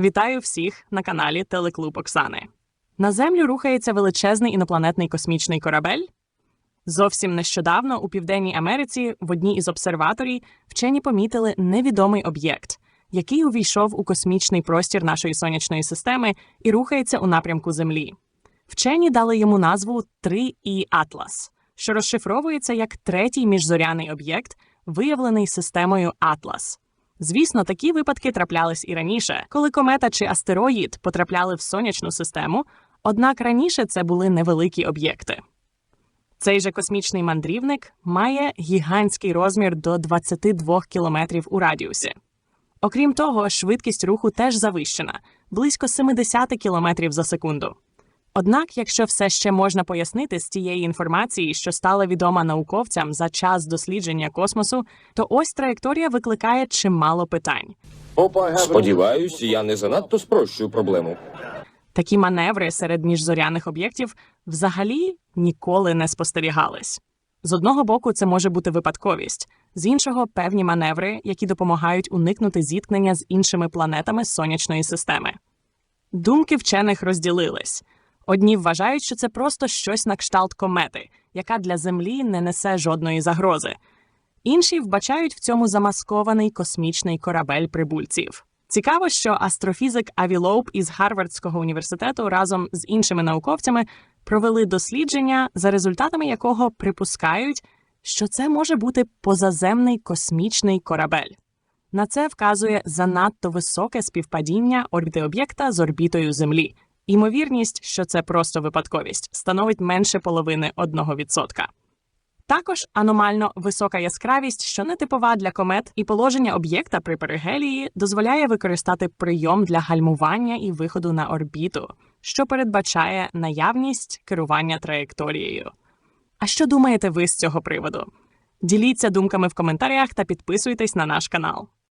Вітаю всіх на каналі Телеклуб Оксани. На Землю рухається величезний інопланетний космічний корабель. Зовсім нещодавно у Південній Америці в одній із обсерваторій вчені помітили невідомий об'єкт, який увійшов у космічний простір нашої сонячної системи і рухається у напрямку Землі. Вчені дали йому назву 3І Атлас, що розшифровується як третій міжзоряний об'єкт, виявлений системою Атлас. Звісно, такі випадки траплялись і раніше, коли комета чи астероїд потрапляли в сонячну систему, однак раніше це були невеликі об'єкти. Цей же космічний мандрівник має гігантський розмір до 22 кілометрів у радіусі. Окрім того, швидкість руху теж завищена близько 70 кілометрів за секунду. Однак, якщо все ще можна пояснити з тієї інформації, що стала відома науковцям за час дослідження космосу, то ось траєкторія викликає чимало питань. Сподіваюсь, я не занадто спрощую проблему. Такі маневри серед міжзоряних об'єктів взагалі ніколи не спостерігались. З одного боку, це може бути випадковість, з іншого певні маневри, які допомагають уникнути зіткнення з іншими планетами сонячної системи. Думки вчених розділились. Одні вважають, що це просто щось на кшталт комети, яка для Землі не несе жодної загрози. Інші вбачають в цьому замаскований космічний корабель прибульців. Цікаво, що астрофізик Аві Лоуп із Гарвардського університету разом з іншими науковцями провели дослідження, за результатами якого припускають, що це може бути позаземний космічний корабель. На це вказує занадто високе співпадіння орбіти об'єкта з орбітою Землі. Імовірність, що це просто випадковість, становить менше половини 1%. Також аномально висока яскравість, що не типова для комет, і положення об'єкта при перигелії дозволяє використати прийом для гальмування і виходу на орбіту, що передбачає наявність керування траєкторією. А що думаєте ви з цього приводу? Діліться думками в коментарях та підписуйтесь на наш канал.